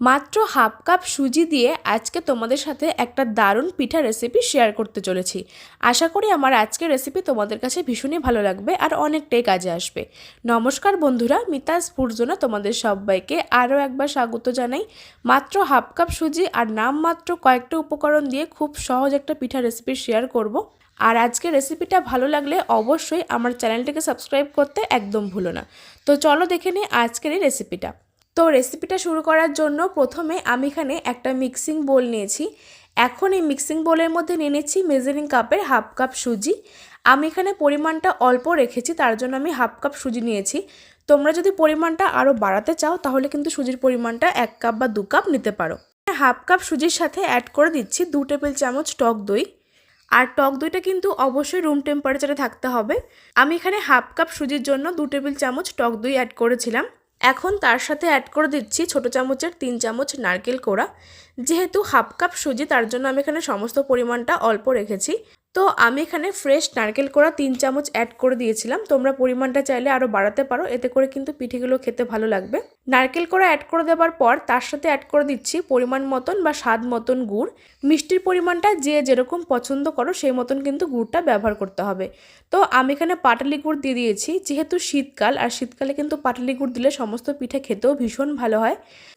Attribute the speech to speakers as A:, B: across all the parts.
A: মাত্র half cup সুজি দিয়ে আজকে তোমাদের সাথে একটা দারুণ পিঠা রেসিপি শেয়ার করতে চলেছি। আশা করি আমার আজকের রেসিপি তোমাদের কাছে ভীষণই ভালো লাগবে আর অনেকটাই কাজে আসবে। নমস্কার বন্ধুরা মিতাজ ফুরজোনা তোমাদের সবাইকে আরও একবার স্বাগত জানাই। মাত্র হাফ কাপ সুজি আর নাম মাত্র কয়েকটা উপকরণ দিয়ে খুব সহজ একটা পিঠা রেসিপি শেয়ার করব। আর আজকের রেসিপিটা ভালো লাগলে অবশ্যই আমার চ্যানেলটিকে সাবস্ক্রাইব করতে একদম ভুলো না। তো চলো দেখে নিই আজকের এই রেসিপিটা তো রেসিপিটা শুরু করার জন্য প্রথমে আমি এখানে একটা মিক্সিং বোল নিয়েছি। এখন এই মিক্সিং বোলের মধ্যে নিয়ে নিচ্ছি মেজারিং কাপের হাফ কাপ সুজি। আমি এখানে পরিমাণটা অল্প রেখেছি, তার জন্য আমি হাফ কাপ সুজি নিয়েছি। তোমরা যদি পরিমাণটা আরও বাড়াতে চাও, তাহলে কিন্তু সুজির পরিমাণটা এক কাপ বা দু কাপ নিতে পারো। হাফ কাপ সুজির সাথে অ্যাড করে দিচ্ছি দু টেবিল চামচ টক দই। আর টক দইটা কিন্তু অবশ্যই রুম টেম্পারেচারে থাকতে হবে। আমি এখানে হাফ কাপ সুজির জন্য দু টেবিল চামচ টক দই অ্যাড করেছিলাম। এখন তার সাথে অ্যাড করে দিচ্ছি ছোট চামচের তিন চামচ নারকেল কোড়া। যেহেতু হাফ কাপ সুজি, তার জন্য আমি এখানে সমস্ত পরিমাণটা অল্প রেখেছি। তো আমি এখানে ফ্রেশ নারকেল কোড়া তিন চামচ অ্যাড করে দিয়েছিলাম। তোমরা পরিমাণটা চাইলে আরও বাড়াতে পারো, এতে করে কিন্তু পিঠেগুলো খেতে ভালো লাগবে। নারকেল কোড়া অ্যাড করে দেওয়ার পর তার সাথে অ্যাড করে দিচ্ছি পরিমাণ মতন বা স্বাদ মতন গুড়। মিষ্টির পরিমাণটা যে যেরকম পছন্দ করো সেই মতন কিন্তু গুড়টা ব্যবহার করতে হবে। তো আমি এখানে পাটালি গুড় দিয়ে দিয়েছি, যেহেতু শীতকাল আর শীতকালে কিন্তু পাটালি গুড় দিলে সমস্ত পিঠে খেতেও ভীষণ ভালো হয়।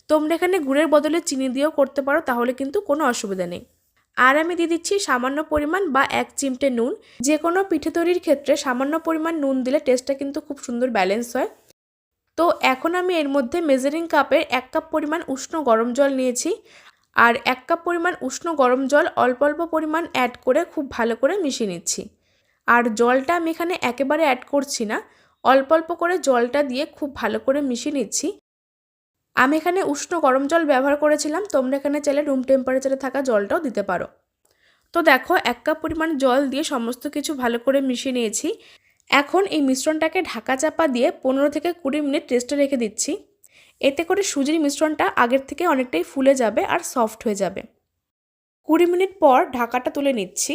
A: তোমরা এখানে গুড়ের বদলে চিনি দিয়েও করতে পারো, তাহলে কিন্তু কোনো অসুবিধা নেই। আর আমি দিয়ে দিচ্ছি সামান্য পরিমাণ বা এক চিমটে নুন। যে কোনো পিঠে তৈরির ক্ষেত্রে সামান্য পরিমাণ নুন দিলে টেস্টটা কিন্তু খুব সুন্দর ব্যালেন্স হয়। তো এখন আমি এর মধ্যে মেজারিং কাপের এক কাপ পরিমাণ উষ্ণ গরম জল নিয়েছি। আর এক কাপ পরিমাণ উষ্ণ গরম জল অল্প অল্প পরিমাণ অ্যাড করে খুব ভালো করে মিশিয়ে নিচ্ছি। আর জলটা আমি এখানে একেবারে অ্যাড করছি না। অল্প অল্প করে জলটা দিয়ে খুব ভালো করে মিশিয়ে নিচ্ছি। আমি এখানে উষ্ণ গরম জল ব্যবহার করেছিলাম। তোমরা এখানে চাইলে রুম টেম্পারেচারে থাকা জলটাও দিতে পারো। তো দেখো, এক কাপ পরিমাণ জল দিয়ে সমস্ত কিছু ভালো করে মিশিয়ে নিয়েছি। এখন এই মিশ্রণটাকে ঢাকা চাপা দিয়ে পনেরো থেকে কুড়ি মিনিট রেস্টে রেখে দিচ্ছি। এতে করে সুজির মিশ্রণটা আগের থেকে অনেকটাই ফুলে যাবে আর সফট হয়ে যাবে। কুড়ি মিনিট পর ঢাকাটা তুলে নিচ্ছি।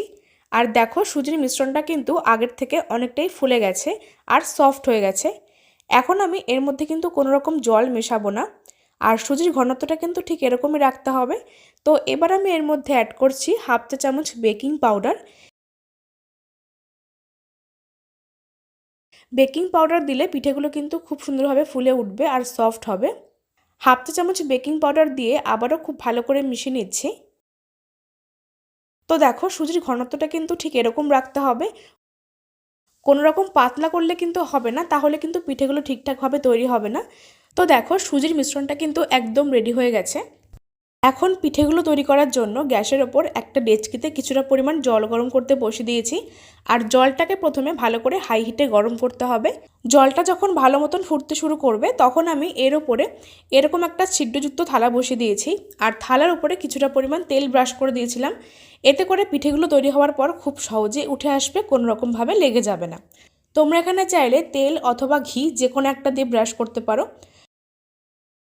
A: আর দেখো, সুজির মিশ্রণটা কিন্তু আগের থেকে অনেকটাই ফুলে গেছে আর সফট হয়ে গেছে। এখন আমি এর মধ্যে কিন্তু কোনো রকম জল মেশাবো না। আর সুজির ঘনত্বটা কিন্তু ঠিক এরকমই রাখতে হবে। তো এবার আমি এর মধ্যে অ্যাড করছি হাফ চা চামচ বেকিং পাউডার বেকিং পাউডার দিলে পিঠেগুলো কিন্তু খুব সুন্দরভাবে ফুলে উঠবে আর সফট হবে। হাফ চা চামচ বেকিং পাউডার দিয়ে আবারও খুব ভালো করে মিশিয়ে নিচ্ছি। তো দেখো সুজির ঘনত্বটা কিন্তু ঠিক এরকম রাখতে হবে। কোনো রকম পাতলা করলে কিন্তু হবে না, তাহলে কিন্তু পিঠেগুলো ঠিকঠাকভাবে তৈরি হবে না। তো দেখো, সুজির মিশ্রণটা কিন্তু একদম রেডি হয়ে গেছে। এখন পিঠেগুলো তৈরি করার জন্য গ্যাসের ওপর একটা ডেচকিতে কিছুটা পরিমাণ জল গরম করতে বসে দিয়েছি। আর জলটাকে প্রথমে ভালো করে হাই হিটে গরম করতে হবে। জলটা যখন ভালো মতন ফুটতে শুরু করবে, তখন আমি এর ওপরে এরকম একটা ছিদ্রযুক্ত থালা বসিয়ে দিয়েছি। আর থালার ওপরে কিছুটা পরিমাণ তেল ব্রাশ করে দিয়েছিলাম। এতে করে পিঠেগুলো তৈরি হওয়ার পর খুব সহজে উঠে আসবে কোনো রকমভাবে লেগে যাবে না। তোমরা এখানে চাইলে তেল অথবা ঘি যে কোনো একটা দিয়ে ব্রাশ করতে পারো।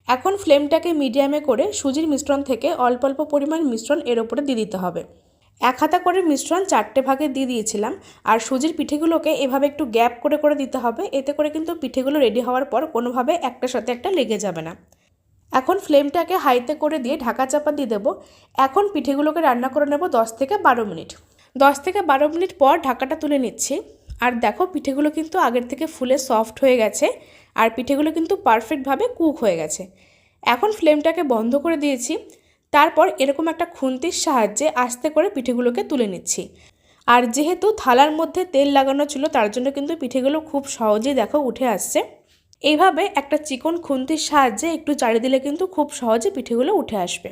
A: এখন ফ্লেমটাকে মিডিয়ামে করে সুজির মিশ্রণ থেকে অল্প অল্প পরিমাণ মিশ্রণ এর ওপরে দিয়ে দিতে হবে। এক হাতা করে মিশ্রণ চারটে ভাগে দিয়ে দিয়েছিলাম, আর সুজির পিঠেগুলোকে এভাবে একটু গ্যাপ করে করে দিতে হবে, এতে করে কিন্তু পিঠেগুলো রেডি হওয়ার পর কোনোভাবে একটার সাথে একটা লেগে যাবে না। এখন ফ্লেমটাকে হাইতে করে দিয়ে ঢাকা চাপা দিয়ে দেবো। এখন পিঠেগুলোকে রান্না করে নেব দশ থেকে বারো মিনিট। দশ থেকে বারো মিনিট পর ঢাকাটা তুলে নিচ্ছি। আর দেখো পিঠেগুলো কিন্তু আগের থেকে ফুলে সফট হয়ে গেছে আর পিঠেগুলো কিন্তু পারফেক্টভাবে কুক হয়ে গেছে। এখন ফ্লেমটাকে বন্ধ করে দিয়েছি, তারপর এরকম একটা খুন্তির সাহায্যে আস্তে করে পিঠেগুলোকে তুলে নিচ্ছি। আর যেহেতু থালার মধ্যে তেল লাগানো ছিল, তার জন্য কিন্তু পিঠেগুলো খুব সহজেই দেখো উঠে আসছে। এইভাবে একটা চিকন খুন্তির সাহায্যে একটু চাড়ি দিলে কিন্তু খুব সহজে পিঠেগুলো উঠে আসবে।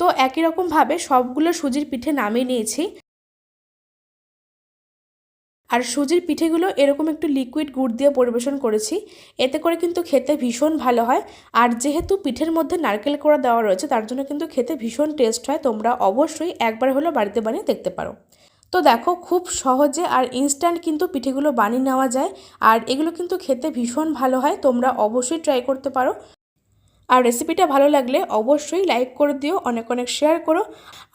A: তো একই রকমভাবে সবগুলো সুজির পিঠে নামিয়ে নিয়েছি। আর সুজির পিঠেগুলো এরকম একটু লিকুইড গুড় দিয়ে পরিবেশন করেছি। এতে করে কিন্তু খেতে ভীষণ ভালো হয়। আর যেহেতু পিঠের মধ্যে নারকেল কোড়া দেওয়া রয়েছে, তার জন্য কিন্তু খেতে ভীষণ টেস্ট হয়। তোমরা অবশ্যই একবার হলেও বাড়িতে বানিয়ে দেখতে পারো। তো দেখো, খুব সহজে আর ইনস্ট্যান্ট কিন্তু পিঠেগুলো বানিয়ে নেওয়া যায়। আর এগুলো কিন্তু খেতে ভীষণ ভালো হয়। তোমরা অবশ্যই ট্রাই করতে পারো। আর রেসিপিটা ভালো লাগলে অবশ্যই লাইক করে দিও, অনেক অনেক শেয়ার করো।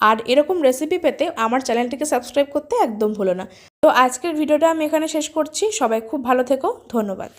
A: আর এরকম রেসিপি পেতে আমার চ্যানেলটিকে সাবস্ক্রাইব করতে একদম ভুলো না। তো আজকের ভিডিওটা আমি এখানে শেষ করছি। সবাই খুব ভালো থেকো। ধন্যবাদ।